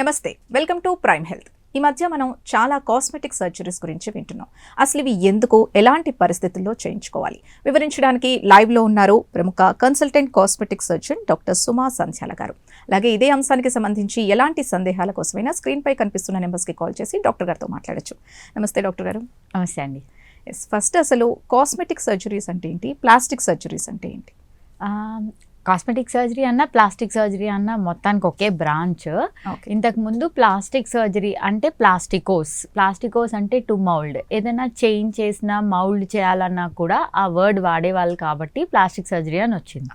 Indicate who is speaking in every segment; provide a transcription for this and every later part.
Speaker 1: నమస్తే welcome to prime health. ఈ మధ్య మనం చాలా కాస్మెటిక్ సర్జరీస్ గురించి వింటున్నాం. అసలు ఇవి ఎందుకు ఎలాంటి పరిస్థితుల్లో చేయించుకోవాలి? వివరించడానికి లైవ్లో ఉన్నారు ప్రముఖ consultant cosmetic surgeon doctor Suma Sandhyala గారు. అలాగే ఇదే అంశానికి సంబంధించి ఎలాంటి సందేహాల కోసమైనా స్క్రీన్పై కనిపిస్తున్న నెంబర్స్కి కాల్ చేసి డాక్టర్ గారితో మాట్లాడొచ్చు. నమస్తే డాక్టర్ గారు.
Speaker 2: నమస్తే అండి.
Speaker 1: ఎస్ ఫస్ట్ అసలు కాస్మెటిక్ సర్జరీస్ అంటే ఏంటి? ప్లాస్టిక్ సర్జరీస్ అంటే ఏంటి?
Speaker 2: కాస్మెటిక్ సర్జరీ అన్న ప్లాస్టిక్ సర్జరీ అన్న మొత్తానికి ఒకే బ్రాంచ్. ఇంతకు ముందు ప్లాస్టిక్ సర్జరీ అంటే ప్లాస్టికోస్. ప్లాస్టికోస్ అంటే టు మౌల్డ్. ఏదైనా చేంజ్ చేసినా మౌల్డ్ చేయాలన్నా కూడా ఆ వర్డ్ వాడేవాళ్ళు కాబట్టి ప్లాస్టిక్ సర్జరీ అని వచ్చింది.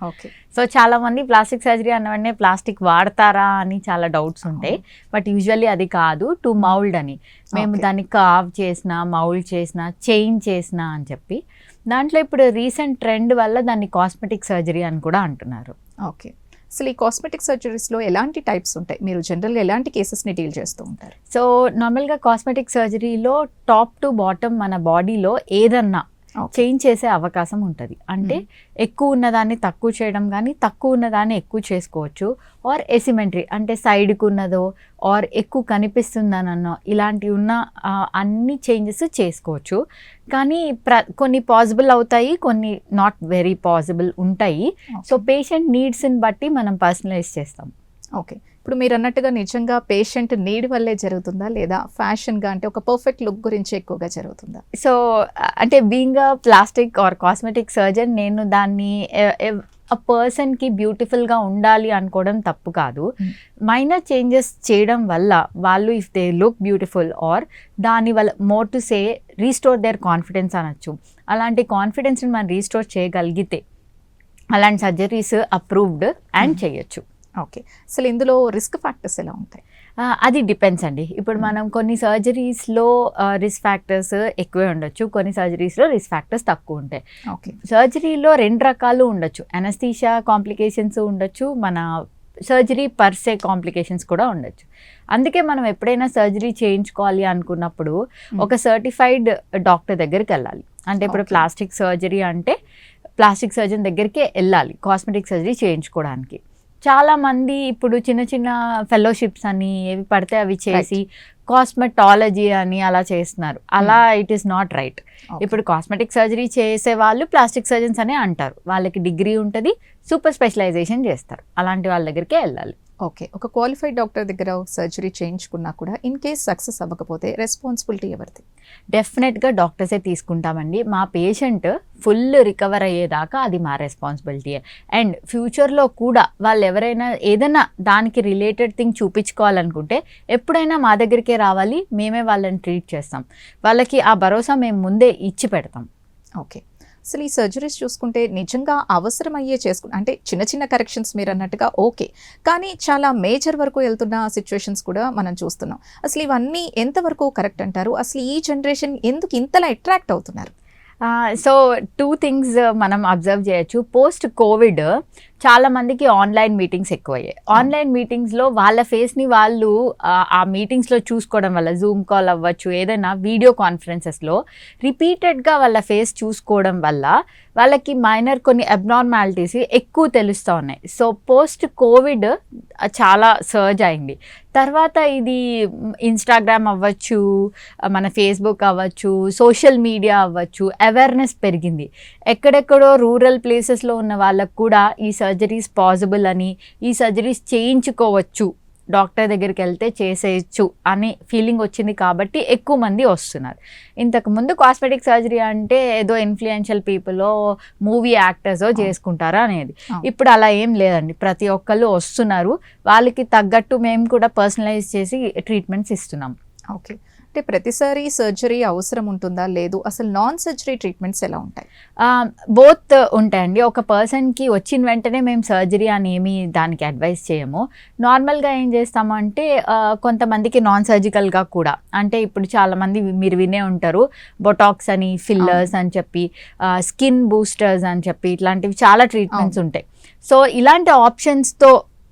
Speaker 2: సో చాలా మంది ప్లాస్టిక్ సర్జరీ అన్న వెంటనే ప్లాస్టిక్ వాడతారా అని చాలా డౌట్స్ ఉంటాయి. బట్ యూజువల్లీ అది కాదు టు మౌల్డ్ అని. మేము. దాన్ని కావ్ చేసిన మౌల్డ్ చేసిన చేంజ్ చేసిన అని చెప్పి. దాంట్లో ఇప్పుడు రీసెంట్ ట్రెండ్ వల్ల దాన్ని కాస్మెటిక్ సర్జరీ అని కూడా అంటున్నారు.
Speaker 1: ఓకే. అసలు ఈ కాస్మెటిక్ సర్జరీస్లో ఎలాంటి టైప్స్ ఉంటాయి? మీరు జనరల్గా ఎలాంటి కేసెస్ని డీల్ చేస్తూ ఉంటారు?
Speaker 2: సో నార్మల్గా కాస్మెటిక్ సర్జరీలో టాప్ టు బాటమ్ మన బాడీలో ఏదన్నా. చేంజ్ చేసే అవకాశం ఉంటుంది. అంటే ఎక్కువ ఉన్నదాన్ని తక్కువ చేయడం కానీ తక్కువ ఉన్నదాన్ని ఎక్కువ చేసుకోవచ్చు. ఆర్ ఎసిమెంట్రీ అంటే సైడ్కి ఉన్నదో ఆర్ ఎక్కువ కనిపిస్తుందనో ఇలాంటివి ఉన్న అన్ని చేంజెస్ చేసుకోవచ్చు. కానీ ప్ర కొన్ని పాసిబుల్ అవుతాయి కొన్ని నాట్ వెరీ పాసిబుల్ ఉంటాయి. సో పేషెంట్ నీడ్స్ని బట్టి మనం పర్సనలైజ్ చేస్తాం.
Speaker 1: ఓకే ఇప్పుడు మీరు అన్నట్టుగా నిజంగా పేషెంట్ నీడ్ వల్లే జరుగుతుందా? లేదా ఫ్యాషన్గా అంటే ఒక పర్ఫెక్ట్ లుక్ గురించి ఎక్కువగా జరుగుతుందా?
Speaker 2: సో అంటే being a plastic or cosmetic surgeon నేను దాన్ని ఆ పర్సన్కి బ్యూటిఫుల్గా ఉండాలి అనుకోవడం తప్పు కాదు. మైనర్ చేంజెస్ చేయడం వల్ల వాళ్ళు if they look beautiful or దాని వల్ల more to say restore their confidence అనొచ్చు. అలాంటి కాన్ఫిడెన్స్ని మనం రీస్టోర్ చేయగలిగితే అలాంటి సర్జరీస్ అప్రూవ్డ్ అండ్. చేయొచ్చు.
Speaker 1: ఓకే. అసలు ఇందులో రిస్క్ ఫ్యాక్టర్స్ ఎలా ఉంటాయి?
Speaker 2: అది డిపెండ్స్ అండి. ఇప్పుడు. మనం కొన్ని సర్జరీస్లో రిస్క్ ఫ్యాక్టర్స్ ఎక్కువే ఉండొచ్చు. కొన్ని సర్జరీస్లో రిస్క్ ఫ్యాక్టర్స్ తక్కువ ఉంటాయి.
Speaker 1: ఓకే.
Speaker 2: సర్జరీలో రెండు రకాలు ఉండొచ్చు. అనస్థీషియా కాంప్లికేషన్స్ ఉండొచ్చు. మన సర్జరీ పర్సే కాంప్లికేషన్స్ కూడా ఉండొచ్చు. అందుకే మనం ఎప్పుడైనా సర్జరీ చేయించుకోవాలి అనుకున్నప్పుడు. ఒక సర్టిఫైడ్ డాక్టర్ దగ్గరికి వెళ్ళాలి. అంటే ఇప్పుడు. ప్లాస్టిక్ సర్జరీ అంటే ప్లాస్టిక్ సర్జన్ దగ్గరికి వెళ్ళాలి. కాస్మెటిక్ సర్జరీ చేయించుకోవడానికి. చాలా మంది ఇప్పుడు చిన్న చిన్న ఫెలోషిప్స్ అని ఏవి పడితే అవి చేసి కాస్మెటాలజీ అని అలా చేస్తున్నారు. అలా ఇట్ ఈస్ నాట్ రైట్ ఇప్పుడు కాస్మెటిక్ సర్జరీ చేసే వాళ్ళు ప్లాస్టిక్ సర్జన్స్ అనే అంటారు. వాళ్ళకి డిగ్రీ ఉంటుంది సూపర్ స్పెషలైజేషన్ చేస్తారు. అలాంటి వాళ్ళ దగ్గరికే వెళ్ళాలి.
Speaker 1: ఓకే. ఒక క్వాలిఫైడ్ డాక్టర్ దగ్గర సర్జరీ చేయించుకున్నా కూడా ఇన్ కేస్ సక్సెస్ అవ్వకపోతే రెస్పాన్సిబిలిటీ ఎవరిది?
Speaker 2: డెఫినెట్గా డాక్టర్సే తీసుకుంటామండి. మా పేషెంట్ ఫుల్ రికవర్ అయ్యేదాకా అది మా రెస్పాన్సిబిలిటీ అండ్ ఫ్యూచర్లో కూడా వాళ్ళు ఎవరైనా ఏదైనా దానికి రిలేటెడ్ థింగ్ చూపించుకోవాలనుకుంటే ఎప్పుడైనా మా దగ్గరికే రావాలి మేమే వాళ్ళని ట్రీట్ చేస్తాం. వాళ్ళకి ఆ భరోసా మేము ముందే ఇచ్చి పెడతాం.
Speaker 1: ఓకే. అసలు ఈ సర్జరీస్ చూసుకుంటే నిజంగా అవసరమయ్యే చేసుకు అంటే చిన్న చిన్న కరెక్షన్స్ మీరు అన్నట్టుగా ఓకే. కానీ చాలా మేజర్ వరకు వెళ్తున్న సిచ్యువేషన్స్ కూడా మనం చూస్తున్నాం. అసలు ఇవన్నీ ఎంతవరకు కరెక్ట్ అంటారు? అసలు ఈ జనరేషన్ ఎందుకు ఇంతలా అట్రాక్ట్ అవుతున్నారు?
Speaker 2: సో టూ థింగ్స్ మనం అబ్జర్వ్ చేయొచ్చు. పోస్ట్ కోవిడ్ చాలా మందికి ఆన్లైన్ మీటింగ్స్ ఎక్కువయ్యాయి. ఆన్లైన్ మీటింగ్స్లో వాళ్ళ ఫేస్ని వాళ్ళు ఆ, మీటింగ్స్లో చూసుకోవడం వల్ల జూమ్ కాల్ అవ్వచ్చు ఏదైనా వీడియో కాన్ఫరెన్సెస్లో రిపీటెడ్గా వాళ్ళ ఫేస్ చూసుకోవడం వల్ల వాళ్ళకి మైనర్ కొన్ని అబ్నార్మాలిటీస్ ఎక్కువ తెలుస్తూ ఉన్నాయి. సో పోస్ట్ కోవిడ్ చాలా సర్జ్ అయింది. తర్వాత ఇది ఇన్స్టాగ్రామ్ అవ్వచ్చు మన ఫేస్బుక్ అవ్వచ్చు సోషల్ మీడియా అవ్వచ్చు అవేర్నెస్ పెరిగింది. ఎక్కడెక్కడో రూరల్ ప్లేసెస్లో ఉన్న వాళ్ళకు కూడా ఈ సర్జరీస్ పాసిబుల్ అని ఈ సర్జరీస్ చేయించుకోవచ్చు. డాక్టర్ దగ్గరికి వెళ్తే చేసేయచ్చు అనే ఫీలింగ్ వచ్చింది కాబట్టి ఎక్కువ మంది వస్తున్నారు. ఇంతకు ముందు కాస్మెటిక్ సర్జరీ అంటే ఏదో ఇన్ఫ్లుయెన్షియల్ పీపుల్ మూవీ యాక్టర్స్ చేసుకుంటారా అనేది. ఇప్పుడు అలా ఏం లేదండి. ప్రతి ఒక్కళ్ళు వస్తున్నారు. వాళ్ళకి తగ్గట్టు మేము కూడా పర్సనలైజ్ చేసి ట్రీట్మెంట్స్ ఇస్తున్నాం.
Speaker 1: ఓకే అంటే ప్రతిసారి సర్జరీ అవసరం ఉంటుందా? లేదు. అసలు నాన్ సర్జరీ ట్రీట్మెంట్స్ ఎలా ఉంటాయి?
Speaker 2: బోత్ ఉంటాయండి. ఒక పర్సన్కి వచ్చిన వెంటనే మేము సర్జరీ అని ఏమి దానికి అడ్వైస్ చేయము. నార్మల్గా ఏం చేస్తామంటే కొంతమందికి నాన్ సర్జికల్గా కూడా. అంటే ఇప్పుడు చాలామంది మీరు వినే ఉంటారు బొటాక్స్ అని ఫిల్లర్స్ అని చెప్పి స్కిన్ బూస్టర్స్ అని చెప్పి ఇట్లాంటివి చాలా ట్రీట్మెంట్స్ ఉంటాయి. సో ఇలాంటి ఆప్షన్స్తో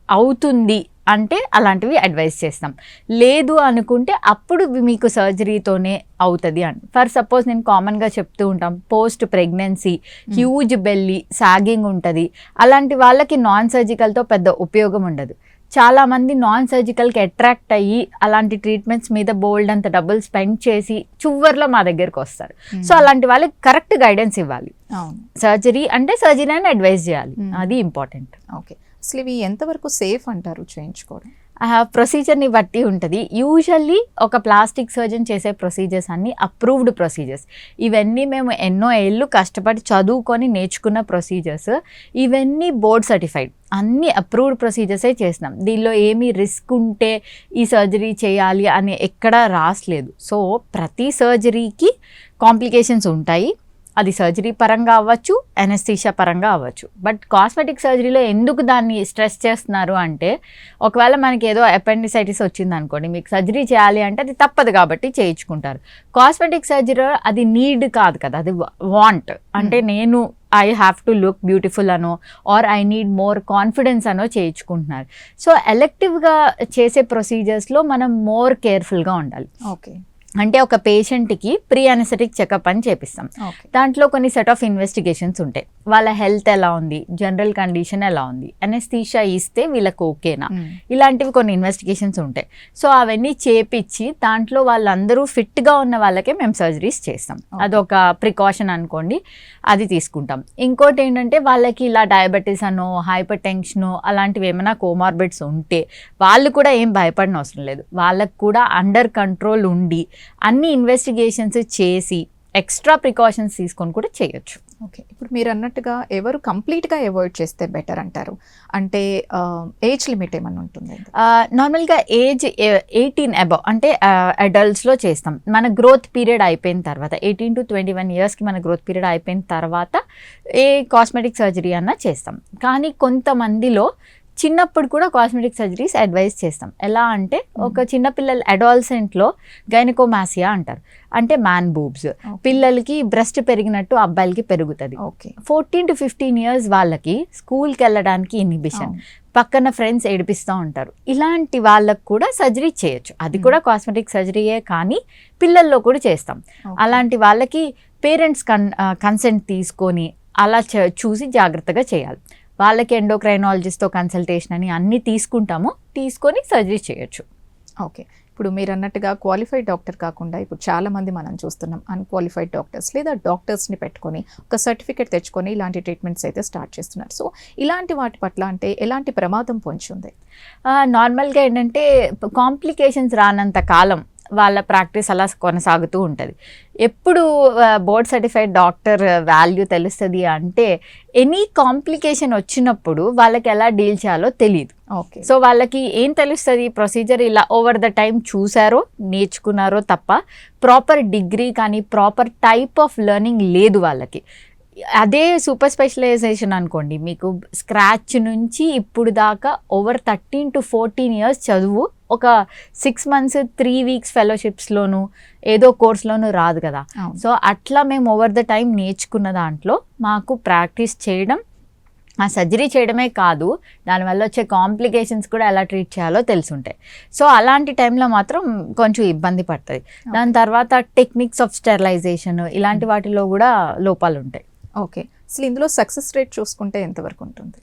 Speaker 2: అవుతుంది అంటే అలాంటివి అడ్వైస్ చేస్తాం. లేదు అనుకుంటే అప్పుడు మీకు సర్జరీతోనే అవుతుంది అని ఫర్ సపోజ్ నేను కామన్గా చెప్తూ ఉంటాం post pregnancy huge belly sagging ఉంటుంది. అలాంటి వాళ్ళకి నాన్ సర్జికల్తో పెద్ద ఉపయోగం ఉండదు. చాలా మంది నాన్ సర్జికల్కి అట్రాక్ట్ అయ్యి అలాంటి ట్రీట్మెంట్స్ మీద బోల్డ్ అంత డబ్బులు స్పెండ్ చేసి చివర్లో మా దగ్గరికి వస్తారు. సో అలాంటి వాళ్ళకి కరెక్ట్ గైడెన్స్ ఇవ్వాలి. సర్జరీ అంటే సర్జరీ అని అడ్వైస్ చేయాలి. అది ఇంపార్టెంట్
Speaker 1: ఓకే. అసలు ఇవి ఎంతవరకు సేఫ్ అంటారు చేయించుకోవడం?
Speaker 2: ప్రొసీజర్ని బట్టి ఉంటుంది. యూజువల్లీ ఒక ప్లాస్టిక్ సర్జన్ చేసే ప్రొసీజర్స్ అన్ని అప్రూవ్డ్ ప్రొసీజర్స్ ఇవన్నీ మేము ఎన్నో ఏళ్ళు కష్టపడి చదువుకొని నేర్చుకున్న ప్రొసీజర్స్ ఇవన్నీ బోర్డ్ సర్టిఫైడ్ అన్ని అప్రూవ్డ్ ప్రొసీజర్సే చేసినాం. దీనిలో ఏమీ రిస్క్ ఉంటే ఈ సర్జరీ చేయాలి అని ఎక్కడా రాసలేదు. సో ప్రతి సర్జరీకి కాంప్లికేషన్స్ ఉంటాయి. అది సర్జరీ పరంగా అవ్వచ్చు ఎనస్థీషియా పరంగా అవ్వచ్చు. బట్ కాస్మెటిక్ సర్జరీలో ఎందుకు దాన్ని స్ట్రెస్ చేస్తున్నారు అంటే ఒకవేళ మనకి ఏదో అపెండిసైటిస్ వచ్చింది అనుకోండి మీకు సర్జరీ చేయాలి అంటే అది తప్పదు కాబట్టి చేయించుకుంటారు. కాస్మెటిక్ సర్జరీ అది నీడ్ కాదు కదా అది వాంట్ అంటే నేను I have to look beautiful అనో or I need more confidence అనో చేయించుకుంటున్నారు. సో ఎలెక్టివ్గా చేసే ప్రొసీజర్స్లో మనం మోర్ కేర్ఫుల్గా ఉండాలి.
Speaker 1: ఓకే
Speaker 2: అంటే ఒక పేషెంట్కి ప్రీ అనెసెటిక్ చెకప్ అని చేపిస్తాం. దాంట్లో కొన్ని సెట్ ఆఫ్ ఇన్వెస్టిగేషన్స్ ఉంటాయి. వాళ్ళ హెల్త్ ఎలా ఉంది? జనరల్ కండిషన్ ఎలా ఉంది? అనెస్థీషియా ఇస్తే వీళ్ళకి ఓకేనా? ఇలాంటివి కొన్ని ఇన్వెస్టిగేషన్స్ ఉంటాయి. సో అవన్నీ చేపించి దాంట్లో వాళ్ళందరూ ఫిట్గా ఉన్న వాళ్ళకే మేము సర్జరీస్ చేస్తాం. అదొక ప్రికాషన్ అనుకోండి అది తీసుకుంటాం. ఇంకోటి ఏంటంటే వాళ్ళకి ఇలా డయాబెటీస్ అనో హైపర్ టెన్షను అలాంటివి ఏమైనా కోమార్బిడ్స్ ఉంటే వాళ్ళు కూడా ఏం భయపడిన అవసరం లేదు. వాళ్ళకు కూడా అండర్ కంట్రోల్ ఉండి అన్ని ఇన్వెస్టిగేషన్స్ చేసి ఎక్స్ట్రా ప్రికాషన్స్ తీసుకొని కూడా చేయొచ్చు.
Speaker 1: ఓకే ఇప్పుడు మీరు అన్నట్టుగా ఎవరు కంప్లీట్గా అవాయిడ్ చేస్తే బెటర్ అంటారు? అంటే ఏజ్ లిమిట్ ఏమన్నా ఉంటుంది?
Speaker 2: నార్మల్గా ఏజ్ ఎయిటీన్ అబవ్ అంటే అడల్ట్స్లో చేస్తాం. మన గ్రోత్ పీరియడ్ అయిపోయిన తర్వాత ఎయిటీన్ టు ట్వంటీ వన్ ఇయర్స్కి మన గ్రోత్ పీరియడ్ అయిపోయిన తర్వాత ఏ కాస్మెటిక్ సర్జరీ అన్నా చేస్తాం. కానీ కొంతమందిలో చిన్నప్పుడు కూడా కాస్మెటిక్ సర్జరీస్ అడ్వైస్ చేస్తాం. ఎలా అంటే ఒక చిన్నపిల్లల అడాల్సెంట్లో గైనకోమాసియా అంటారు. అంటే మ్యాన్ బూబ్స్ పిల్లలకి బ్రెస్ట్ పెరిగినట్టు అబ్బాయిలకి పెరుగుతుంది.
Speaker 1: Okay
Speaker 2: fourteen to fifteen years వాళ్ళకి స్కూల్కి వెళ్ళడానికి ఇన్హిబిషన్ పక్కన ఫ్రెండ్స్ ఏడిపిస్తూ ఉంటారు. ఇలాంటి వాళ్ళకు కూడా సర్జరీ చేయొచ్చు. అది కూడా కాస్మెటిక్ సర్జరీయే కానీ పిల్లల్లో కూడా చేస్తాం. అలాంటి వాళ్ళకి పేరెంట్స్ కన్ కన్సెంట్ తీసుకొని అలా చూసి జాగ్రత్తగా చేయాలి. వాళ్ళకి ఎండోక్రైనాలజిస్ట్తో కన్సల్టేషన్ అని అన్నీ తీసుకుంటాము. తీసుకొని సర్జరీ చేయొచ్చు.
Speaker 1: ఓకే. ఇప్పుడు మీరు అన్నట్టుగా క్వాలిఫైడ్ డాక్టర్ కాకుండా ఇప్పుడు చాలా మంది మనం చూస్తున్నాం అన్క్వాలిఫైడ్ డాక్టర్స్ లేదా డాక్టర్స్ని పెట్టుకొని ఒక సర్టిఫికేట్ తెచ్చుకొని ఇలాంటి ట్రీట్మెంట్స్ అయితే స్టార్ట్ చేస్తున్నారు. సో ఇలాంటి వాటి పట్ల అంటే ఎలాంటి ప్రమాదం పొంచి ఉంది
Speaker 2: నార్మల్గా ఏంటంటే కాంప్లికేషన్స్ రానంత కాలం వాళ్ళ ప్రాక్టీస్ అలా కొనసాగుతూ ఉంటుంది. ఎప్పుడు బోర్డ్ సర్టిఫైడ్ డాక్టర్ వాల్యూ తెలుస్తుంది అంటే ఎనీ కాంప్లికేషన్ వచ్చినప్పుడు వాళ్ళకి ఎలా డీల్ చేయాలో తెలియదు
Speaker 1: ఓకే.
Speaker 2: సో వాళ్ళకి ఏం తెలుస్తుంది? ప్రొసీజర్ ఇలా ఓవర్ ద టైం చూసారో నేర్చుకున్నారో తప్ప ప్రాపర్ డిగ్రీ కానీ ప్రాపర్ టైప్ ఆఫ్ లెర్నింగ్ లేదు వాళ్ళకి. అదే సూపర్ స్పెషలైజేషన్ అనుకోండి. మీకు స్క్రాచ్ నుంచి ఇప్పుడు దాకా over thirteen to fourteen years చదువు. ఒక సిక్స్ మంత్స్ త్రీ వీక్స్ ఫెలోషిప్స్లోను ఏదో కోర్స్లోనూ రాదు కదా. సో అట్లా మేము ఓవర్ ద టైం నేర్చుకున్న దాంట్లో మాకు ప్రాక్టీస్ చేయడం ఆ సర్జరీ చేయడమే కాదు దానివల్ల వచ్చే కాంప్లికేషన్స్ కూడా ఎలా ట్రీట్ చేయాలో తెలుసుంటాయి. సో అలాంటి టైంలో మాత్రం కొంచెం ఇబ్బంది పడుతుంది దాని తర్వాత టెక్నిక్స్ ఆఫ్ స్టెరిలైజేషన్ ఇలాంటి వాటిలో కూడా లోపాలు ఉంటాయి
Speaker 1: ఓకే. అసలు ఇందులో సక్సెస్ రేట్ చూసుకుంటే ఎంతవరకు ఉంటుంది?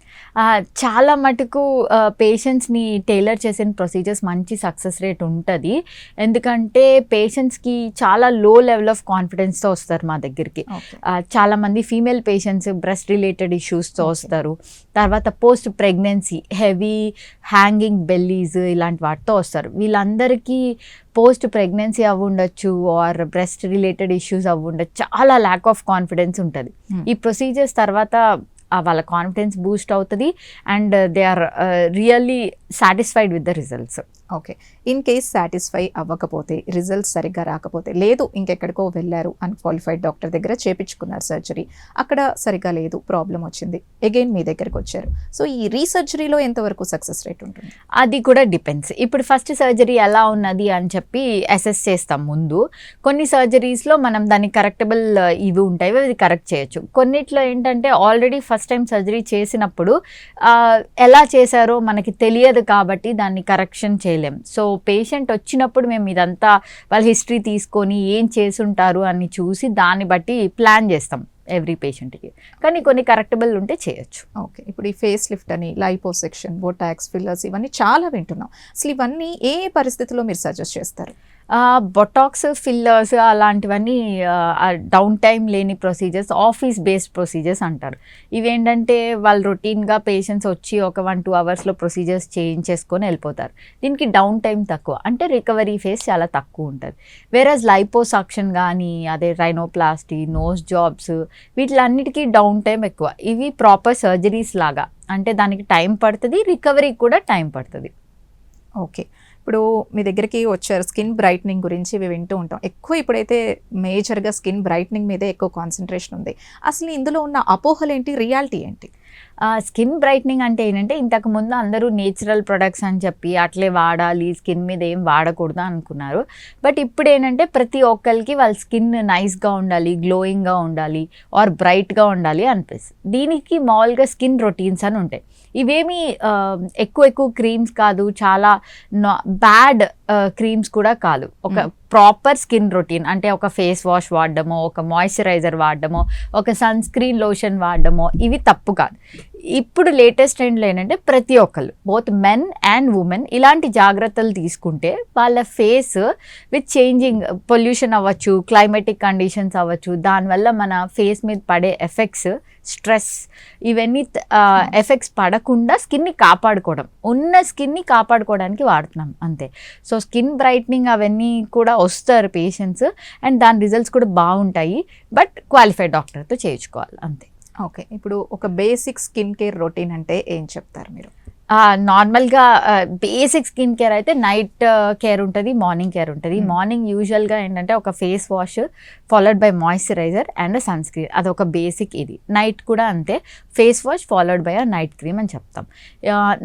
Speaker 2: చాలా మటుకు పేషెంట్స్ని టైలర్ చేసిన ప్రొసీజర్స్ మంచి సక్సెస్ రేట్ ఉంటుంది. ఎందుకంటే పేషెంట్స్కి చాలా లో లెవెల్ ఆఫ్ కాన్ఫిడెన్స్తో వస్తారు మా దగ్గరికి.
Speaker 1: ఓకే.
Speaker 2: ఆ, చాలా మంది ఫీమేల్ పేషెంట్స్ బ్రెస్ట్ రిలేటెడ్ ఇష్యూస్తో. వస్తారు. తర్వాత post pregnancy heavy hanging bellies ఇలాంటి వాటితో వస్తారు. వీళ్ళందరికీ పోస్ట్ ప్రెగ్నెన్సీ అవ్వ ఉండొచ్చు ఆర్ బ్రెస్ట్ రిలేటెడ్ ఇష్యూస్ అవ్వ ఉండొచ్చు చాలా ల్యాక్ ఆఫ్ కాన్ఫిడెన్స్ ఉంటుంది. ఈ ప్రొసీజర్స్ తర్వాత వాళ్ళ కాన్ఫిడెన్స్ బూస్ట్ అవుతుంది and they are really satisfied with the results
Speaker 1: okay in case satisfy అవ్వకపోతే రిజల్ట్స్ సరిగ్గా రాకపోతే లేదు ఇంకెక్కడికో వెళ్ళారు అన్క్వాలిఫైడ్ డాక్టర్ దగ్గర చేపించుకున్నారు సర్జరీ అక్కడ సరిగ్గా లేదు ప్రాబ్లం వచ్చింది. అగైన్ మీ దగ్గరకు వచ్చారు. సో ఈ రీసర్జరీలో ఎంతవరకు సక్సెస్ రేట్ ఉంటుంది?
Speaker 2: అది కూడా డిపెండ్స్ ఇప్పుడు ఫస్ట్ సర్జరీ ఎలా ఉన్నది అని చెప్పి అసెస్ చేస్తాం ముందు. కొన్ని సర్జరీస్లో మనం దాన్ని కరెక్టబుల్ uh, ఇవి ఉంటాయి అవి కరెక్ట్ చేయొచ్చు. కొన్నిట్లో ఏంటంటే ఆల్రెడీ ఫస్ట్ టైం సర్జరీ చేసినప్పుడు uh, ఎలా చేశారో మనకి తెలియదు కాబట్టి దాన్ని కరెక్షన్ చేయలేదు చేయలేం. సో పేషెంట్ వచ్చినప్పుడు మేము ఇదంతా వాళ్ళ హిస్టరీ తీసుకొని ఏం చేసుంటారు అని చూసి దాన్ని బట్టి ప్లాన్ చేస్తాం ఎవ్రీ పేషెంట్కి. కానీ కొన్ని కరెక్టబుల్ ఉంటే చేయొచ్చు.
Speaker 1: ఓకే. ఇప్పుడు ఈ ఫేస్ లిఫ్ట్ అని లైపోసెక్షన్ బోటాక్స్ ఫిల్లర్స్ ఇవన్నీ చాలా వింటున్నాం. అసలు ఇవన్నీ ఏ ఏ పరిస్థితుల్లో మీరు సజెస్ట్ చేస్తారు?
Speaker 2: బొటాక్స్ ఫిల్లర్స్ అలాంటివన్నీ డౌన్ టైం లేని ప్రొసీజర్స్ ఆఫీస్ బేస్డ్ ప్రొసీజర్స్ అంటారు. ఇవేంటంటే వాళ్ళు రొటీన్గా పేషెంట్స్ వచ్చి ఒక వన్ టూ అవర్స్లో ప్రొసీజర్స్ చేయించేసుకొని వెళ్ళిపోతారు. దీనికి డౌన్ టైం తక్కువ. అంటే రికవరీ ఫేస్ చాలా తక్కువ ఉంటుంది. వేరేజ్ లైపోసాక్షన్ కానీ అదే రైనోప్లాస్టీ నోస్ జాబ్స్ వీటిలన్నిటికీ డౌన్ టైం ఎక్కువ. ఇవి ప్రాపర్ సర్జరీస్ లాగా. అంటే దానికి టైం పడుతుంది రికవరీకి కూడా టైం పడుతుంది.
Speaker 1: ఓకే ఇప్పుడు మీ దగ్గరికి వచ్చారు స్కిన్ బ్రైట్నింగ్ గురించి ఇవి వింటూ ఉంటాం. ఎక్కువ ఇప్పుడైతే మేజర్గా స్కిన్ బ్రైట్నింగ్ మీదే ఎక్కువ కాన్సన్ట్రేషన్ ఉంది. అసలు ఇందులో ఉన్న అపోహలు ఏంటి రియాలిటీ ఏంటి?
Speaker 2: స్కిన్ బ్రైట్నింగ్ అంటే ఏంటంటే ఇంతకు ముందు అందరూ నేచురల్ ప్రొడక్ట్స్ అని చెప్పి అట్లే వాడాలి స్కిన్ మీద ఏం వాడకూడదు అనుకున్నారు. బట్ ఇప్పుడు ఏంటంటే ప్రతి ఒక్కరికి వాళ్ళ స్కిన్ నైస్గా ఉండాలి గ్లోయింగ్గా ఉండాలి ఆర్ బ్రైట్గా ఉండాలి అనిపిస్తుంది. దీనికి మామూలుగా స్కిన్ రొటీన్స్ అని ఉంటాయి. ఇవేమి ఎక్కువ ఎక్కువ క్రీమ్స్ కాదు చాలా బ్యాడ్ క్రీమ్స్ కూడా కాదు. ఒక ప్రాపర్ స్కిన్ రొటీన్ అంటే ఒక ఫేస్ వాష్ వాడడమో ఒక మాయిశ్చరైజర్ వాడడమో ఒక సన్ స్క్రీన్ లోషన్ వాడడమో ఇవి తప్పు కాదు. ఇప్పుడు లేటెస్ట్ ట్రెండ్లో ఏంటంటే ప్రతి ఒక్కళ్ళు బోత్ మెన్ అండ్ ఉమెన్ ఇలాంటి జాగ్రత్తలు తీసుకుంటే వాళ్ళ ఫేస్ విత్ చేంజింగ్ పొల్యూషన్ అవ్వచ్చు క్లైమేటిక్ కండిషన్స్ అవ్వచ్చు దానివల్ల మన ఫేస్ మీద పడే ఎఫెక్ట్స్ స్ట్రెస్ ఇవన్నీ ఎఫెక్ట్స్ పడకుండా స్కిన్ని కాపాడుకోవడం. ఉన్న స్కిన్ని కాపాడుకోవడానికి వాడుతున్నాం అంతే. సో స్కిన్ బ్రైట్నింగ్ అవన్నీ కూడా వస్తారు పేషెంట్స్ అండ్ దాని రిజల్ట్స్ కూడా బాగుంటాయి. బట్ క్వాలిఫైడ్ డాక్టర్తో చేయించుకోవాలి అంతే.
Speaker 1: ఓకే ఇప్పుడు ఒక బేసిక్ స్కిన్ కేర్ రొటీన్ అంటే ఏం చెప్తారు మీరు?
Speaker 2: నార్మల్గా బేసిక్ స్కిన్ కేర్ అయితే నైట్ కేర్ ఉంటుంది మార్నింగ్ కేర్ ఉంటుంది. మార్నింగ్ యూజువల్గా ఏంటంటే ఒక face wash followed by moisturiser and sunscreen అదొక బేసిక్ ఇది. నైట్ కూడా అంతే. Face wash followed by uh night cream అని చెప్తాం.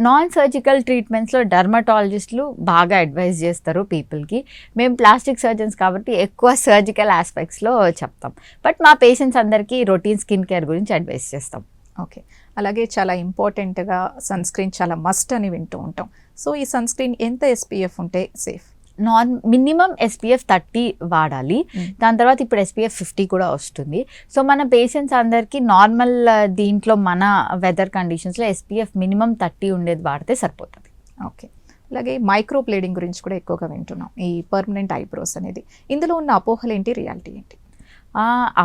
Speaker 2: నాన్ సర్జికల్ ట్రీట్మెంట్స్లో డర్మటాలజిస్టులు బాగా అడ్వైస్ చేస్తారు పీపుల్కి మేము ప్లాస్టిక్ సర్జన్స్ కాబట్టి ఎక్కువ సర్జికల్ ఆస్పెక్ట్స్లో చెప్తాం. బట్ మా పేషెంట్స్ అందరికీ రొటీన్ స్కిన్ కేర్ గురించి అడ్వైస్ చేస్తాం.
Speaker 1: ఓకే. అలాగే చాలా ఇంపార్టెంట్గా సన్ స్క్రీన్ చాలా మస్ట్ అని వింటూ ఉంటాం. సో ఈ సన్ స్క్రీన్ ఎంత ఎస్పీఎఫ్ ఉంటే సేఫ్?
Speaker 2: నాన్ మినిమం ఎస్పీఎఫ్ థర్టీ వాడాలి. దాని తర్వాత ఇప్పుడు ఎస్పీఎఫ్ ఫిఫ్టీ కూడా వస్తుంది. సో మన పేషెంట్స్ అందరికీ నార్మల్ దీంట్లో మన వెదర్ కండిషన్స్లో ఎస్పీఎఫ్ మినిమం థర్టీ ఉండేది వాడితే సరిపోతుంది.
Speaker 1: ఓకే. అలాగే మైక్రో బ్లేడింగ్ గురించి కూడా ఎక్కువగా వింటున్నాం. ఈ పర్మనెంట్ ఐబ్రోస్ అనేది. ఇందులో ఉన్న అపోహలు ఏంటి? రియాలిటీ ఏంటి?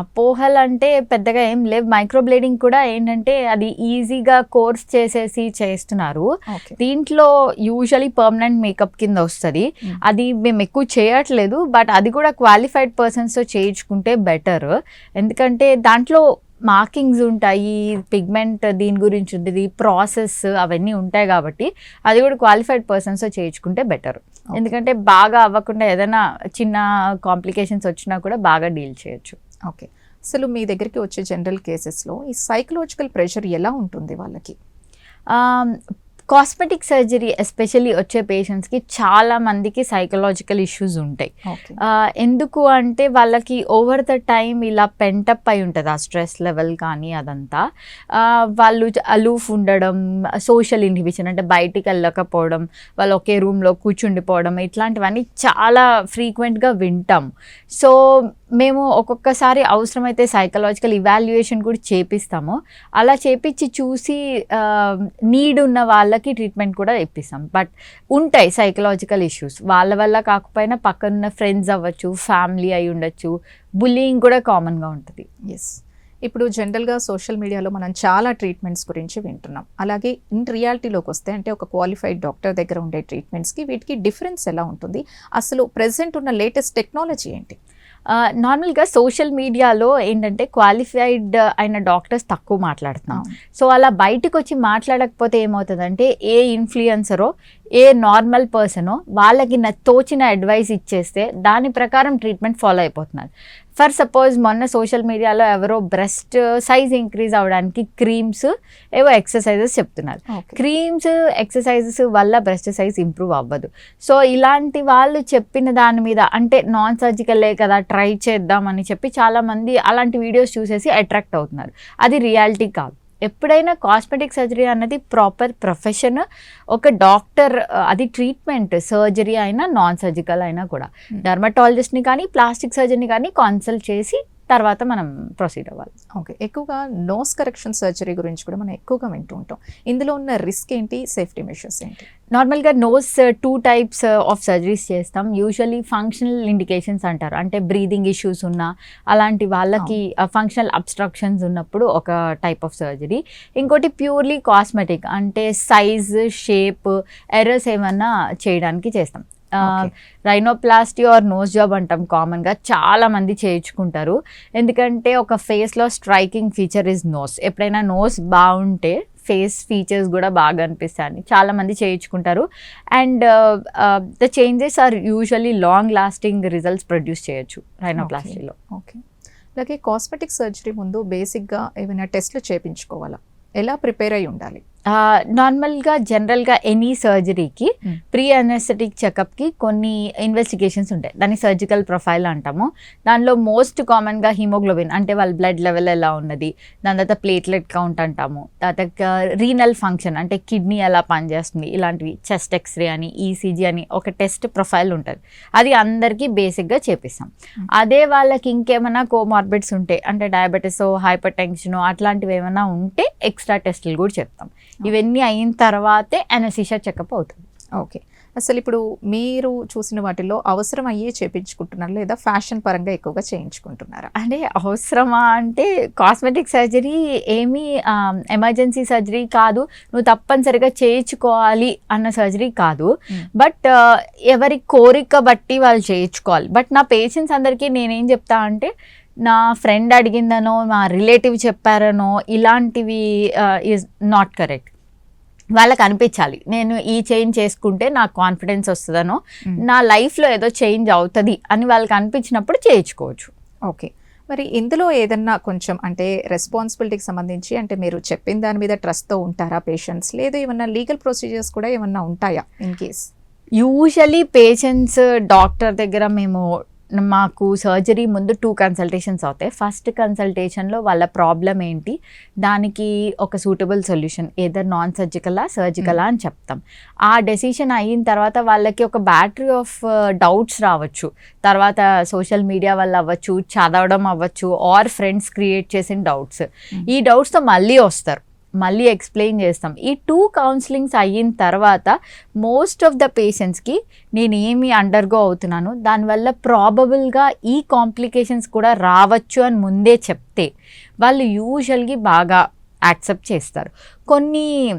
Speaker 2: అపోహలు అంటే పెద్దగా ఏం లేవు. మైక్రోబ్లేడింగ్ కూడా ఏంటంటే అది ఈజీగా కోర్స్ చేసేసి చేస్తున్నారు. దీంట్లో యూజువలీ పర్మనెంట్ మేకప్ కింద వస్తుంది. అది మేము ఎక్కువ చేయట్లేదు బట్ అది కూడా క్వాలిఫైడ్ పర్సన్స్తో చేయించుకుంటే బెటర్. ఎందుకంటే దాంట్లో మార్కింగ్స్ ఉంటాయి పిగ్మెంట్ దీని గురించి ఉంటుంది ప్రాసెస్ అవన్నీ ఉంటాయి కాబట్టి అది కూడా క్వాలిఫైడ్ పర్సన్స్తో చేయించుకుంటే బెటర్. ఎందుకంటే బాగా అవ్వకుండా ఏదైనా చిన్న కాంప్లికేషన్స్ వచ్చినా కూడా బాగా డీల్ చేయొచ్చు.
Speaker 1: ఓకే అసలు మీ దగ్గరికి వచ్చే జనరల్ కేసెస్లో ఈ సైకలాజికల్ ప్రెషర్ ఎలా ఉంటుంది వాళ్ళకి?
Speaker 2: కాస్మెటిక్ సర్జరీ ఎస్పెషల్లీ వచ్చే పేషెంట్స్కి చాలా మందికి సైకలాజికల్ ఇష్యూస్ ఉంటాయి. ఎందుకు అంటే వాళ్ళకి ఓవర్ ద టైం ఇలా పెంటప్ అయి ఉంటుంది ఆ స్ట్రెస్ లెవెల్ కానీ అదంతా. వాళ్ళు అలూఫ్ ఉండడం సోషల్ ఇన్హిబిషన్ అంటే బయటికి వెళ్ళకపోవడం వాళ్ళు ఒకే రూమ్లో కూర్చుండిపోవడం ఇట్లాంటివన్నీ చాలా ఫ్రీక్వెంట్గా వింటాం. సో మేము ఒక్కొక్కసారి అవసరమైతే సైకలాజికల్ ఇవాల్యుయేషన్ కూడా చేపిస్తాము. అలా చేపించి చూసి నీడ్ ఉన్న వాళ్ళకి ట్రీట్మెంట్ కూడా ఇప్పిస్తాం. బట్ ఉంటాయి సైకలాజికల్ ఇష్యూస్ వాళ్ళ వల్ల కాకపోయినా పక్కనున్న ఫ్రెండ్స్ అవ్వచ్చు ఫ్యామిలీ అయి ఉండొచ్చు. బుల్లింగ్ కూడా కామన్గా ఉంటుంది.
Speaker 1: ఎస్ ఇప్పుడు జనరల్గా సోషల్ మీడియాలో మనం చాలా ట్రీట్మెంట్స్ గురించి వింటున్నాం. అలాగే ఇన్ రియాలిటీలోకి వస్తే అంటే ఒక క్వాలిఫైడ్ డాక్టర్ దగ్గర ఉండే ట్రీట్మెంట్స్కి వీటికి డిఫరెన్స్ ఎలా ఉంటుంది? అసలు ప్రెసెంట్ ఉన్న లేటెస్ట్ టెక్నాలజీ ఏంటి?
Speaker 2: నార్మల్గా సోషల్ మీడియాలో ఏంటంటే క్వాలిఫైడ్ అయిన డాక్టర్స్ తక్కువ మాట్లాడుతున్నాం. సో అలా బయటకు వచ్చి మాట్లాడకపోతే ఏమవుతుందంటే ఏ ఇన్ఫ్లుయెన్సరో ఏ నార్మల్ పర్సనో వాళ్ళకి న- తోచిన అడ్వైస్ ఇచ్చేస్తే దాని ప్రకారం ట్రీట్మెంట్ ఫాలో అయిపోతున్నారు. ఫర్ సపోజ్ మొన్న సోషల్ మీడియాలో ఎవరో బ్రెస్ట్ సైజ్ ఇంక్రీజ్ అవ్వడానికి క్రీమ్స్ ఏవో ఎక్సర్సైజెస్ చెప్తున్నారు. క్రీమ్స్ ఎక్సర్సైజెస్ వల్ల బ్రెస్ట్ సైజ్ ఇంప్రూవ్ అవ్వదు. సో ఇలాంటి వాళ్ళు చెప్పిన దాని మీద అంటే నాన్ సర్జికలే కదా ట్రై చేద్దామని చెప్పి చాలామంది అలాంటి వీడియోస్ చూసేసి అట్రాక్ట్ అవుతున్నారు. అది రియాలిటీ కాదు. ఎప్పుడైనా కాస్మెటిక్ సర్జరీ అన్నది ప్రాపర్ ప్రొఫెషన్ ఒక డాక్టర్ అది ట్రీట్మెంట్ సర్జరీ అయినా నాన్ సర్జికల్ అయినా కూడా.
Speaker 1: Hmm.
Speaker 2: డర్మటాలజిస్ట్ని కానీ ప్లాస్టిక్ సర్జరీని కానీ కన్సల్ట్ చేసి తర్వాత మనం ప్రొసీడ్ అవ్వాలి.
Speaker 1: ఓకే ఎక్కువగా నోస్ కరెక్షన్ సర్జరీ గురించి కూడా మనం ఎక్కువగా వింటూ ఉంటాం. ఇందులో ఉన్న రిస్క్ ఏంటి? సేఫ్టీ మెషర్స్ ఏంటి?
Speaker 2: నార్మల్గా nose two types of surgeries చేస్తాం. యూజువలీ ఫంక్షనల్ ఇండికేషన్స్ అంటారు. అంటే బ్రీదింగ్ ఇష్యూస్ ఉన్న అలాంటి వాళ్ళకి ఫంక్షనల్ అబ్స్ట్రక్షన్స్ ఉన్నప్పుడు ఒక టైప్ ఆఫ్ సర్జరీ ఇంకోటి ప్యూర్లీ కాస్మెటిక్ అంటే సైజ్ షేప్ ఎర్రర్స్ ఏమన్నా చేయడానికి చేస్తాం. రైనోప్లాస్టీ ఆర్ నోస్ జాబ్ అంటాం కామన్గా చాలా మంది చేయించుకుంటారు. ఎందుకంటే ఒక ఫేస్లో స్ట్రైకింగ్ ఫీచర్ ఇస్ నోస్ ఎప్పుడైనా నోస్ బాగుంటే ఫేస్ ఫీచర్స్ కూడా బాగా అనిపిస్తాయి చాలామంది చేయించుకుంటారు. And the changes are usually long lasting results produce చేయొచ్చు రైనోప్లాస్టీలో
Speaker 1: ఓకే అలాగే కాస్మెటిక్ సర్జరీ ముందు బేసిక్గా ఏమైనా టెస్ట్లు చేయించుకోవాలా ఎలా ప్రిపేర్ అయి ఉండాలి?
Speaker 2: నార్మల్గా జనరల్గా ఎనీ సర్జరీకి
Speaker 1: Hmm.
Speaker 2: ప్రీ అనెస్థెటిక్ చెకప్కి కొన్ని ఇన్వెస్టిగేషన్స్ ఉంటాయి. దాన్ని సర్జికల్ ప్రొఫైల్ అంటాము. దానిలో మోస్ట్ కామన్గా హిమోగ్లోబిన్ అంటే వాళ్ళ బ్లడ్ లెవెల్ ఎలా ఉన్నది దాని తర్వాత ప్లేట్లెట్ కౌంట్ అంటాము. తర్వాత రీనల్ ఫంక్షన్ అంటే కిడ్నీ ఎలా పనిచేస్తుంది ఇలాంటివి చెస్ట్ ఎక్స్రే అని ఈసీజీ అని ఒక టెస్ట్ ప్రొఫైల్ ఉంటుంది. అది అందరికీ బేసిక్గా చేపిస్తాం
Speaker 1: Hmm.
Speaker 2: అదే వాళ్ళకి ఇంకేమైనా కోమార్బిడ్స్ ఉంటే అంటే డయాబెటీస్ హైపర్ టెన్షన్ అట్లాంటివి ఏమైనా ఉంటే ఎక్స్ట్రా టెస్టులు కూడా చెప్తాం. ఇవన్నీ అయిన తర్వాతే అనసిషా చెకప్ అవుతుంది.
Speaker 1: ఓకే. అసలు ఇప్పుడు మీరు చూసిన వాటిల్లో అవసరం అయ్యే చేయించుకుంటున్నారు లేదా ఫ్యాషన్ పరంగా ఎక్కువగా చేయించుకుంటున్నారా?
Speaker 2: అంటే అవసరమా అంటే కాస్మెటిక్ సర్జరీ ఏమీ ఎమర్జెన్సీ సర్జరీ కాదు. నువ్వు తప్పనిసరిగా చేయించుకోవాలి అన్న సర్జరీ కాదు. బట్ ఎవరి కోరిక బట్టి వాళ్ళు చేయించుకోవాలి. బట్ నా పేషెంట్స్ అందరికీ నేనేం చెప్తా అంటే నా ఫ్రెండ్ అడిగిందనో మా రిలేటివ్ చెప్పారనో ఇలాంటివి ఈజ్ నాట్ కరెక్ట్ వాళ్ళకి అనిపించాలి. నేను ఈ చేంజ్ చేసుకుంటే నాకు కాన్ఫిడెన్స్ వస్తుందనో. నా లైఫ్లో ఏదో చేంజ్ అవుతుంది అని వాళ్ళకి అనిపించినప్పుడు చేయించుకోవచ్చు.
Speaker 1: ఓకే. మరి ఇందులో ఏదన్నా కొంచెం అంటే రెస్పాన్సిబిలిటీకి సంబంధించి అంటే మీరు చెప్పిన దాని మీద ట్రస్ట్తో ఉంటారా పేషెంట్స్? లేదు ఏమన్నా లీగల్ ప్రొసీజర్స్ కూడా ఏమన్నా ఉంటాయా in case?
Speaker 2: Usually patients doctor దగ్గర మేము మాకు సర్జరీ ముందు టూ కన్సల్టేషన్స్ అవుతాయి. ఫస్ట్ కన్సల్టేషన్లో వాళ్ళ ప్రాబ్లం ఏంటి? దానికి ఒక సూటబుల్ సొల్యూషన్ ఏదర్ నాన్ సర్జికలా సర్జికలా అని చెప్తాం. ఆ డెసిషన్ అయిన తర్వాత వాళ్ళకి ఒక బ్యాటరీ ఆఫ్ డౌట్స్ రావచ్చు. తర్వాత సోషల్ మీడియా వల్ల అవ్వచ్చు చదవడం అవ్వచ్చు ఆర్ ఫ్రెండ్స్ క్రియేట్ చేసిన డౌట్స్ ఈ డౌట్స్తో మళ్ళీ వస్తారు. మళ్ళీ ఎక్స్ప్లెయిన్ చేస్తాం. ఈ టూ కౌన్సిలింగ్స్ అయిన తర్వాత మోస్ట్ ఆఫ్ ద పేషెంట్స్కి నేను ఏమి అండర్గో అవుతున్నాను. దానివల్ల ప్రాబబుల్గా ఈ కాంప్లికేషన్స్ కూడా రావచ్చు అని ముందే చెప్తే వాళ్ళు యూజువల్గా బాగా యాక్సెప్ట్ చేస్తారు. కొన్ని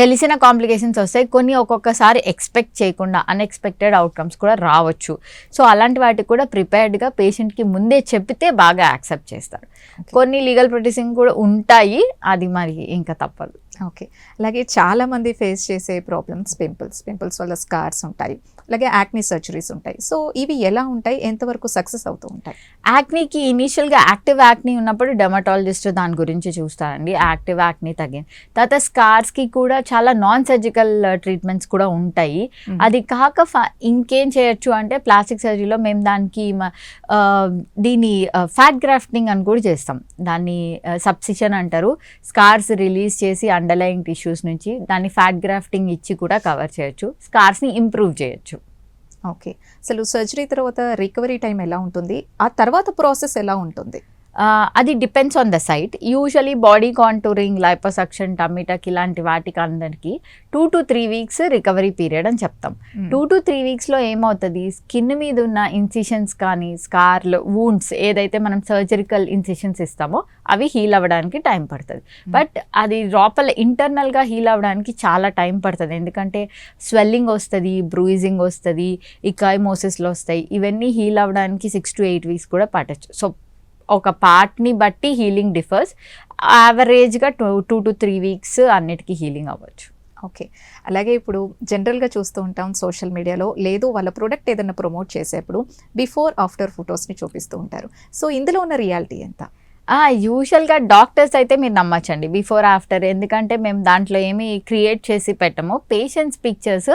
Speaker 2: తెలిసిన కాంప్లికేషన్స్ వస్తాయి. కొన్ని ఒక్కొక్కసారి ఎక్స్పెక్ట్ చేయకుండా అన్ఎక్స్పెక్టెడ్ అవుట్కమ్స్ కూడా రావచ్చు. సో అలాంటి వాటికి కూడా ప్రిపేర్డ్గా పేషెంట్కి ముందే చెప్తే బాగా యాక్సెప్ట్ చేస్తారు. కొన్ని లీగల్ ప్రొటీసింగ్ కూడా ఉంటాయి. అది మరి ఇంకా తప్పదు.
Speaker 1: ఓకే అలాగే చాలా మంది ఫేస్ చేసే ప్రాబ్లమ్స్ పింపుల్స్ పింపుల్స్ వల్ల స్కార్స్ ఉంటాయి. అలాగే యాక్నీ సర్జరీస్ ఉంటాయి. సో ఇవి ఎలా ఉంటాయి? ఎంతవరకు సక్సెస్ అవుతూ ఉంటాయి?
Speaker 2: యాక్నీకి ఇనీషియల్గా యాక్టివ్ యాక్నీ ఉన్నప్పుడు డెమటాలజిస్ట్ దాని గురించి చూస్తారండి. యాక్టివ్ యాక్నీ తగ్గింది తర్వాత స్కార్స్కి కూడా చాలా నాన్ సర్జికల్ ట్రీట్మెంట్స్ కూడా ఉంటాయి. అది కాక ఫ- ఇంకేం చేయొచ్చు అంటే ప్లాస్టిక్ సర్జరీలో మేము దానికి దీని ఫ్యాట్ గ్రాఫ్టింగ్ అని కూడా చేస్తాం. దాన్ని సబ్సిషన్ అంటారు. స్కార్స్ రిలీజ్ చేసి అండర్లయింగ్ టిష్యూస్ నుంచి దాన్ని ఫ్యాట్ గ్రాఫ్టింగ్ ఇచ్చి కూడా కవర్ చేయొచ్చు. స్కార్స్ని ఇంప్రూవ్ చేయొచ్చు.
Speaker 1: ఓకే. అసలు సర్జరీ తర్వాత రికవరీ టైం ఎలా ఉంటుంది? ఆ తర్వాత ప్రాసెస్ ఎలా ఉంటుంది?
Speaker 2: అది depends on the site usually body contouring liposuction tummy tuck ఇలాంటి వాటికి అందరికి two to three weeks recovery period అని చెప్తాం. టూ టు త్రీ వీక్స్లో ఏమవుతుంది? స్కిన్ మీద ఉన్న ఇన్సిషన్స్ కానీ స్కార్లు వూండ్స్ ఏదైతే మనం సర్జరికల్ ఇన్సిషన్స్ ఇస్తామో అవి హీల్ అవ్వడానికి టైం పడుతుంది. బట్ అది లోపల ఇంటర్నల్గా హీల్ అవ్వడానికి చాలా టైం పడుతుంది. ఎందుకంటే స్వెల్లింగ్ వస్తుంది బ్రూయిజింగ్ వస్తుంది ఇకాయిమోసిస్లో వస్తాయి. ఇవన్నీ హీల్ అవ్వడానికి సిక్స్ టు ఎయిట్ వీక్స్ కూడా పట్టచ్చు. సో ఒక పార్ట్ని బట్టి హీలింగ్ డిఫర్స్. యావరేజ్గా two two to three weeks అన్నిటికీ హీలింగ్ అవ్వచ్చు.
Speaker 1: ఓకే. అలాగే ఇప్పుడు జనరల్గా చూస్తూ ఉంటాం సోషల్ మీడియాలో లేదు వాళ్ళ ప్రోడక్ట్ ఏదైనా ప్రమోట్ చేసేప్పుడు బిఫోర్ ఆఫ్టర్ ఫొటోస్ని చూపిస్తూ ఉంటారు. సో ఇందులో ఉన్న రియాలిటీ ఎంత?
Speaker 2: యూజువల్గా డాక్టర్స్ అయితే మీరు నమ్మచ్చండి. బిఫోర్ ఆఫ్టర్ ఎందుకంటే మేము దాంట్లో ఏమి క్రియేట్ చేసి పెట్టము. పేషెంట్స్ పిక్చర్స్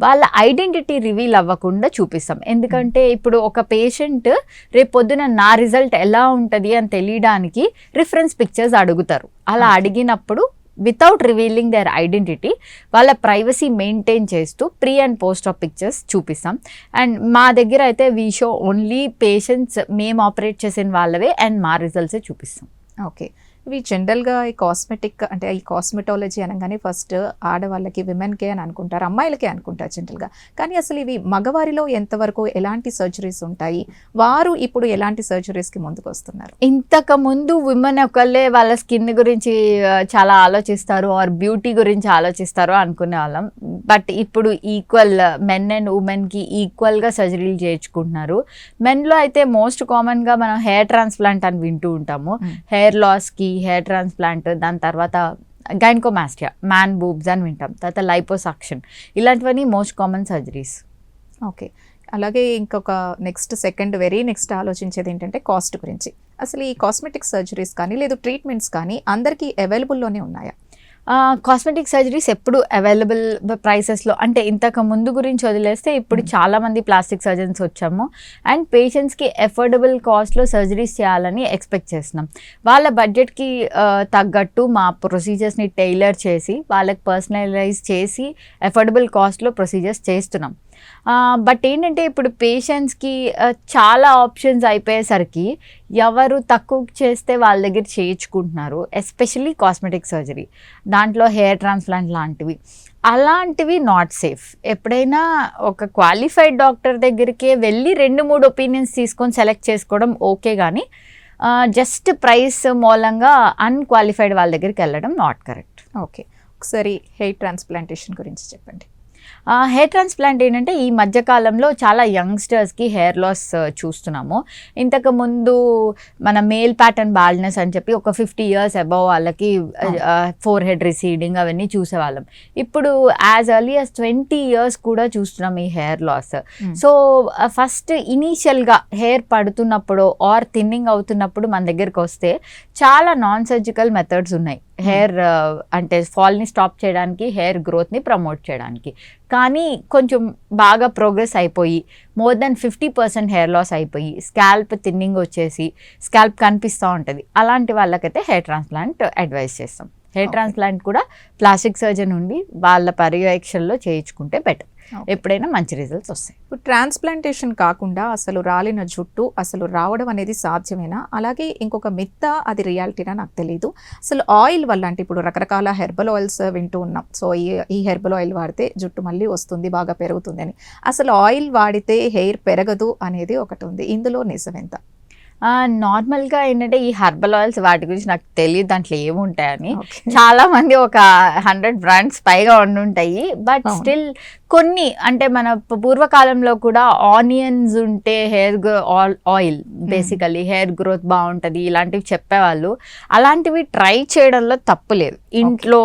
Speaker 2: వాళ్ళ ఐడెంటిటీ రివీల్ అవ్వకుండా చూపిస్తాం. ఎందుకంటే ఇప్పుడు ఒక పేషెంట్ రేపు పొద్దున నా రిజల్ట్ ఎలా ఉంటుంది అని తెలియడానికి రిఫరెన్స్ పిక్చర్స్ అడుగుతారు. అలా. అడిగినప్పుడు వితౌట్ రివీలింగ్ దేర్ ఐడెంటిటీ వాళ్ళ ప్రైవసీ మెయింటైన్ చేస్తూ pre and post of pictures చూపిస్తాం. అండ్ మా దగ్గర అయితే వీ షో ఓన్లీ పేషెంట్స్ మేము ఆపరేట్ చేసిన వాళ్ళవే అండ్ మా రిజల్ట్సే చూపిస్తాం.
Speaker 1: ఓకే ఇవి జనరల్గా ఈ కాస్మెటిక్ అంటే ఈ కాస్మెటాలజీ అనగానే ఫస్ట్ ఆడవాళ్ళకి విమెన్కే అని అనుకుంటారు అమ్మాయిలకే అనుకుంటారు జనరల్గా కానీ అసలు ఇవి మగవారిలో ఎంతవరకు ఎలాంటి సర్జరీస్ ఉంటాయి? వారు ఇప్పుడు ఎలాంటి సర్జరీస్కి ముందుకు వస్తున్నారు
Speaker 2: ఇంతకు ముందు విమెన్ ఒకళ్ళే వాళ్ళ స్కిన్ గురించి చాలా ఆలోచిస్తారు ఆర్ బ్యూటీ గురించి ఆలోచిస్తారు అనుకునే వాళ్ళం. బట్ ఇప్పుడు ఈక్వల్ మెన్ అండ్ ఉమెన్కి ఈక్వల్గా సర్జరీలు చేయించుకుంటున్నారు. మెన్లో అయితే మోస్ట్ కామన్గా మనం హెయిర్ ట్రాన్స్ప్లాంట్ అని వింటూ ఉంటాము. హెయిర్ లాస్కి హెయిర్ ట్రాన్స్ప్లాంట్ దాని తర్వాత గైన్కోమాస్టియా మ్యాన్ బూబ్స్ అని వింటాం. తర్వాత లైపోసాక్షన్ ఇలాంటివన్నీ మోస్ట్ కామన్ సర్జరీస్
Speaker 1: ఓకే అలాగే ఇంకొక నెక్స్ట్ సెకండ్ వెరీ నెక్స్ట్ ఆలోచించేది ఏంటంటే కాస్ట్ గురించి. అసలు ఈ కాస్మెటిక్ సర్జరీస్ కానీ లేదు ట్రీట్మెంట్స్ కానీ అందరికీ అవైలబుల్లోనే ఉన్నాయా?
Speaker 2: కాస్మెటిక్ సర్జరీస్ ఎప్పుడు అవైలబుల్ ప్రైసెస్లో అంటే ఇంతకు ముందు గురించి వదిలేస్తే ఇప్పుడు చాలా మంది ప్లాస్టిక్ సర్జన్స్ వచ్చాము. అండ్ పేషెంట్స్కి ఎఫోర్డబుల్ కాస్ట్లో సర్జరీస్ చేయాలని ఎక్స్పెక్ట్ చేస్తున్నాం. వాళ్ళ బడ్జెట్కి తగ్గట్టు మా ప్రొసీజర్స్ని టైలర్ చేసి వాళ్ళకి పర్సనలైజ్ చేసి ఎఫోర్డబుల్ కాస్ట్లో ప్రొసీజర్స్ చేస్తున్నాం. బట్ ఏంటంటే ఇప్పుడు పేషెంట్స్కి చాలా ఆప్షన్స్ అయిపోయేసరికి ఎవరు తక్కువ చేస్తే వాళ్ళ దగ్గర చేయించుకుంటున్నారు ఎస్పెషల్లీ కాస్మెటిక్ సర్జరీ దాంట్లో హెయిర్ ట్రాన్స్ప్లాంట్ లాంటివి. అలాంటివి నాట్ సేఫ్ ఎప్పుడైనా ఒక క్వాలిఫైడ్ డాక్టర్ దగ్గరికే వెళ్ళి రెండు మూడు ఒపీనియన్స్ తీసుకొని సెలెక్ట్ చేసుకోవడం ఓకే కానీ జస్ట్ ప్రైస్ మూలంగా అన్క్వాలిఫైడ్ వాళ్ళ దగ్గరికి వెళ్ళడం నాట్ కరెక్ట్
Speaker 1: ఓకే ఒకసారి హెయిర్ ట్రాన్స్ప్లాంటేషన్ గురించి చెప్పండి.
Speaker 2: హెయిర్ ట్రాన్స్ప్లాంట్ ఏంటంటే ఈ మధ్యకాలంలో చాలా యంగ్స్టర్స్కి హెయిర్ లాస్ చూస్తున్నాము. ఇంతకు ముందు మన మేల్ ప్యాటర్న్ బాల్నెస్ అని చెప్పి ఒక ఫిఫ్టీ ఇయర్స్ అబవ్ వాళ్ళకి ఫోర్ హెడ్ రిసీడింగ్ అవన్నీ చూసేవాళ్ళం. ఇప్పుడు as early as twenty years కూడా చూస్తున్నాం ఈ hair loss
Speaker 1: Hmm.
Speaker 2: So first ఇనీషియల్గా హెయిర్ పడుతున్నప్పుడు ఆర్ థిన్నింగ్ అవుతున్నప్పుడు మన దగ్గరికి వస్తే చాలా నాన్ సర్జికల్ మెథడ్స్ ఉన్నాయి హెయిర్ అంటే ఫాల్ని స్టాప్ చేయడానికి హెయిర్ గ్రోత్ని ప్రమోట్ చేయడానికి. కానీ కొంచెం బాగా ప్రోగ్రెస్ అయిపోయి more than fifty percent hair loss అయిపోయి స్కాల్ప్ థిన్నింగ్ వచ్చేసి స్కాల్ప్ కనిపిస్తూ ఉంటుంది అలాంటి వాళ్ళకైతే హెయిర్ ట్రాన్స్ప్లాంట్ అడ్వైస్ చేస్తాం హెయిర్. ట్రాన్స్ప్లాంట్ కూడా ప్లాస్టిక్ సర్జన్ ఉండి వాళ్ళ పర్యవేక్షణలో చేయించుకుంటే బెటర్. ఎప్పుడైనా మంచి రిజల్ట్స్ వస్తాయి.
Speaker 1: ఇప్పుడు ట్రాన్స్ప్లాంటేషన్ కాకుండా అసలు రాలిన జుట్టు అసలు రావడం అనేది సాధ్యమేనా? అలాగే ఇంకొక మిత్త అది రియాలిటీనా నాకు తెలియదు అసలు ఆయిల్ వల్ల అంటే ఇప్పుడు రకరకాల హెర్బల్ ఆయిల్స్ వింటూ ఉన్నాం. సో ఈ ఈ హెర్బల్ ఆయిల్ వాడితే జుట్టు మళ్ళీ వస్తుంది బాగా పెరుగుతుంది అని. అసలు ఆయిల్ వాడితే హెయిర్ పెరగదు అనేది ఒకటి ఉంది. ఇందులో నిజమెంత
Speaker 2: నార్మల్గా ఏంటంటే ఈ హర్బల్ ఆయిల్స్ వాటి గురించి నాకు తెలియదు దాంట్లో ఏముంటాయని. చాలా మంది ఒక హండ్రెడ్ బ్రాండ్స్ పైగా ఉండుంటాయి. బట్. స్టిల్ కొన్ని అంటే మన పూర్వకాలంలో కూడా ఆనియన్స్ ఉంటే hair oil basically hair growth బాగుంటుంది ఇలాంటివి చెప్పేవాళ్ళు. అలాంటివి ట్రై చేయడంలో తప్పు లేదు. ఇంట్లో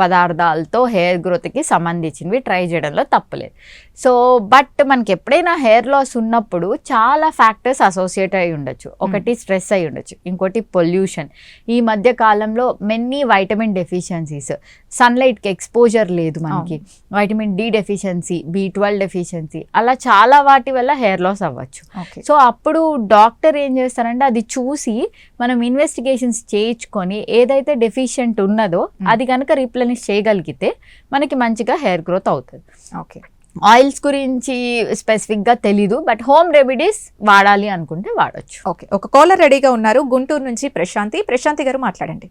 Speaker 2: పదార్థాలతో హెయిర్ గ్రోత్కి సంబంధించినవి ట్రై చేయడంలో తప్పు లేదు. సో బట్ మనకి ఎప్పుడైనా హెయిర్ లాస్ ఉన్నప్పుడు చాలా ఫ్యాక్టర్స్ అసోసియేట్ అయి ఉండొచ్చు. ఒకటి స్ట్రెస్ అయి ఉండొచ్చు. ఇంకోటి పొల్యూషన్. ఈ మధ్య కాలంలో మెనీ వైటమిన్ డెఫిషియన్సీస్. సన్లైట్కి ఎక్స్పోజర్ లేదు మనకి. Vitamin D deficiency B twelve deficiency అలా చాలా వాటి వల్ల హెయిర్ లాస్ అవ్వచ్చు. సో అప్పుడు డాక్టర్ ఏం చేస్తారంటే అది చూసి మనం ఇన్వెస్టిగేషన్స్ చేయించుకొని ఏదైతే డెఫిషియెంట్ ఉన్నదో. అది కనుక రీప్లెనిష్ చేయగలిగితే మనకి మంచిగా హెయిర్ గ్రోత్ అవుతుంది.
Speaker 1: ఓకే.
Speaker 2: ఆయిల్స్ గురించి స్పెసిఫిక్గా తెలీదు బట్ హోమ్ రెమెడీస్ వాడాలి అనుకుంటే వాడచ్చు.
Speaker 1: ఓకే. ఒక కాలర్ రెడీగా ఉన్నారు. గుంటూరు నుంచి ప్రశాంతి. ప్రశాంతి గారు మాట్లాడండి.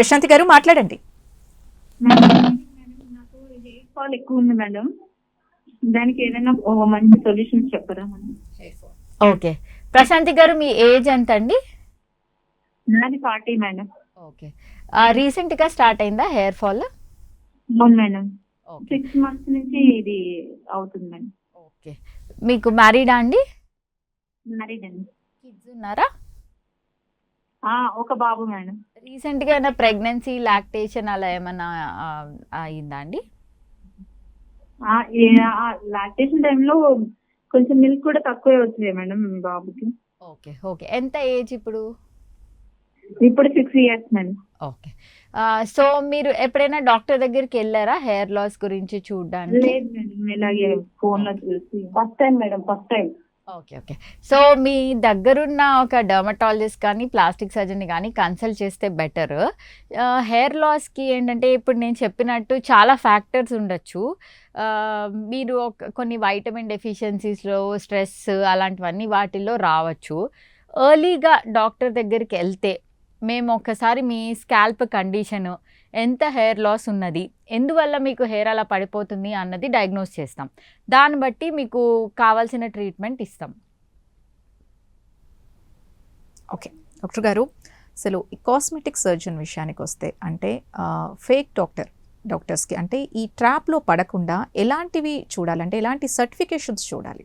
Speaker 1: ప్రశాంతి గారు మాట్లాడండి.
Speaker 3: ఫాల్ ఎక్కువ ఉంది మేడం. దానికి ఏదైనా మంచి చెప్పరా మేడం?
Speaker 2: ఓకే. ప్రశాంతి గారు మీ ఏజ్ ఎంత అండి
Speaker 3: నాది ఫార్టీ మేడం.
Speaker 2: ఓకే. రీసెంట్గా స్టార్ట్ అయిందా హెయిర్ ఫాల్?
Speaker 3: అవును మేడం.
Speaker 2: ఓకే.
Speaker 3: సిక్స్ మంత్స్ నుంచి ఇది అవుతుంది మేడం.
Speaker 2: ఓకే. మీకు మ్యారీడా అండి?
Speaker 3: మ్యారీడ్ అండి.
Speaker 2: కిడ్స్ ఉన్నారా?
Speaker 3: ఒక బాబు మేడం.
Speaker 2: రీసెంట్గా ఏమైనా ప్రెగ్నెన్సీ లాక్టేషన్ అలా ఏమైనా ఆ, అయిందా అండి?
Speaker 3: లాక్టేషన్ టైంలో కొంచెం మిల్క్ కూడా తక్కువే వచ్చింది మేడం బాబుకి.
Speaker 2: Okay okay. ఎంత ఏజ్ ఇప్పుడు?
Speaker 3: ఇప్పుడు six years madam.
Speaker 2: Okay. So మీరు ఎప్పుడైనా డాక్టర్ దగ్గరికి వెళ్ళారా హెయిర్ లాస్ గురించి చూడడానికి?
Speaker 3: లేదు మేడం ఇలాగే ఫోన్లో చూసి. First time madam first time.
Speaker 2: Okay okay. So మీ దగ్గరున్న ఒక డర్మటాలజిస్ట్ కానీ ప్లాస్టిక్ సర్జన్ కానీ కన్సల్ట్ చేస్తే బెటర్. హెయిర్ లాస్కి ఏంటంటే ఇప్పుడు నేను చెప్పినట్టు చాలా ఫ్యాక్టర్స్ ఉండొచ్చు. మీరు ఒక కొన్ని వైటమిన్ డెఫిషియన్సీస్లో స్ట్రెస్ అలాంటివన్నీ వాటిల్లో రావచ్చు. ఎర్లీగా డాక్టర్ దగ్గరికి వెళ్తే మేము ఒకసారి మీ స్కాల్ప్ కండిషన్ ఎంత హెయిర్ లాస్ ఉన్నది ఎందువల్ల మీకు హెయిర్ అలా పడిపోతుంది అన్నది డయాగ్నోస్ చేస్తాం. దాన్ని బట్టి మీకు కావాల్సిన ట్రీట్మెంట్ ఇస్తాం.
Speaker 1: ఓకే డాక్టర్ గారు అసలు ఈ కాస్మెటిక్ సర్జన్ విషయానికి వస్తే అంటే ఫేక్ డాక్టర్ డాక్టర్స్కి అంటే ఈ ట్రాప్లో పడకుండా ఎలాంటివి చూడాలంటే ఎలాంటి సర్టిఫికేషన్స్ చూడాలి?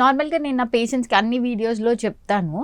Speaker 2: నార్మల్గా నేను నా పేషెంట్స్కి అన్ని వీడియోస్లో చెప్తాను.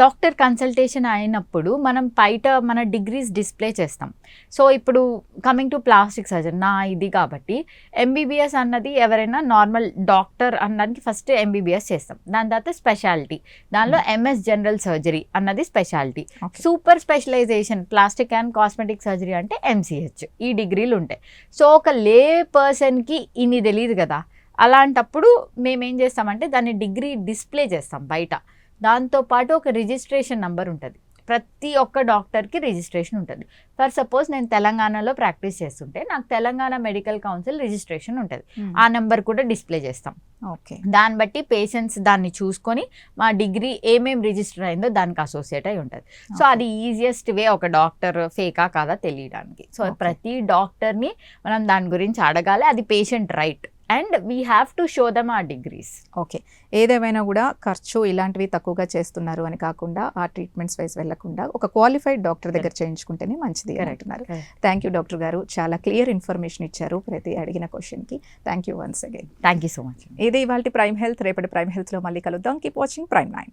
Speaker 2: డాక్టర్ కన్సల్టేషన్ అయినప్పుడు మనం బయట మన డిగ్రీస్ డిస్ప్లే చేస్తాం. సో ఇప్పుడు కమింగ్ టు ప్లాస్టిక్ సర్జన్ నా ఇది కాబట్టి ఎంబీబీఎస్ అన్నది ఎవరైనా నార్మల్ డాక్టర్ అన్నదానికి ఫస్ట్ ఎంబీబీఎస్ చేస్తాం. దాని తర్వాత స్పెషాలిటీ దానిలో ఎంఎస్ జనరల్ సర్జరీ అన్నది speciality super specialisation plastic and cosmetic surgery అంటే ఎంసీహెచ్ ఈ డిగ్రీలు ఉంటాయి. సో ఒక లే పర్సన్కి ఇన్ని తెలియదు కదా. అలాంటప్పుడు మేము ఏం చేస్తామంటే దాన్ని డిగ్రీ డిస్ప్లే చేస్తాం బయట. దాంతోపాటు ఒక రిజిస్ట్రేషన్ నంబర్ ఉంటుంది. ప్రతి ఒక్క డాక్టర్కి రిజిస్ట్రేషన్ ఉంటుంది. ఫర్ సపోజ్ నేను తెలంగాణలో ప్రాక్టీస్ చేస్తుంటే నాకు తెలంగాణ మెడికల్ కౌన్సిల్ రిజిస్ట్రేషన్ ఉంటుంది. ఆ నెంబర్ కూడా డిస్ప్లే చేస్తాం.
Speaker 1: ఓకే.
Speaker 2: దాన్ని బట్టి పేషెంట్స్ దాన్ని చూసుకొని మా డిగ్రీ ఏమేం రిజిస్టర్ అయిందో దానికి అసోసియేట్ అయి ఉంటుంది. సో అది ఈజియెస్ట్ వే ఒక డాక్టర్ ఫేకా కాదా తెలియడానికి. సో. ప్రతి డాక్టర్ని మనం దాని గురించి అడగాలి. అది patient right. And we have to show them uh degrees
Speaker 1: okay ఏదేమైనా కూడా ఖర్చు ఇలాంటివి తక్కువగా చేస్తున్నారు అని కాకుండా ఆ ట్రీట్మెంట్స్ వైజ్ వెళ్ళకుండా ఒక క్వాలిఫైడ్ డాక్టర్ దగ్గర చేయించుకుంటేనే మంచిది అని. అంటున్నారు. థ్యాంక్ యూ డాక్టర్ గారు. చాలా క్లియర్ ఇన్ఫర్మేషన్ ఇచ్చారు ప్రతి అడిగిన క్వశ్చన్కి thank you once again
Speaker 2: thank you so much
Speaker 1: ఇది ఇవాళ ప్రైమ్ హెల్త్ రేపటి ప్రైమ్ హెల్త్లో మళ్ళీ కలుద్దాం. Keep watching prime nine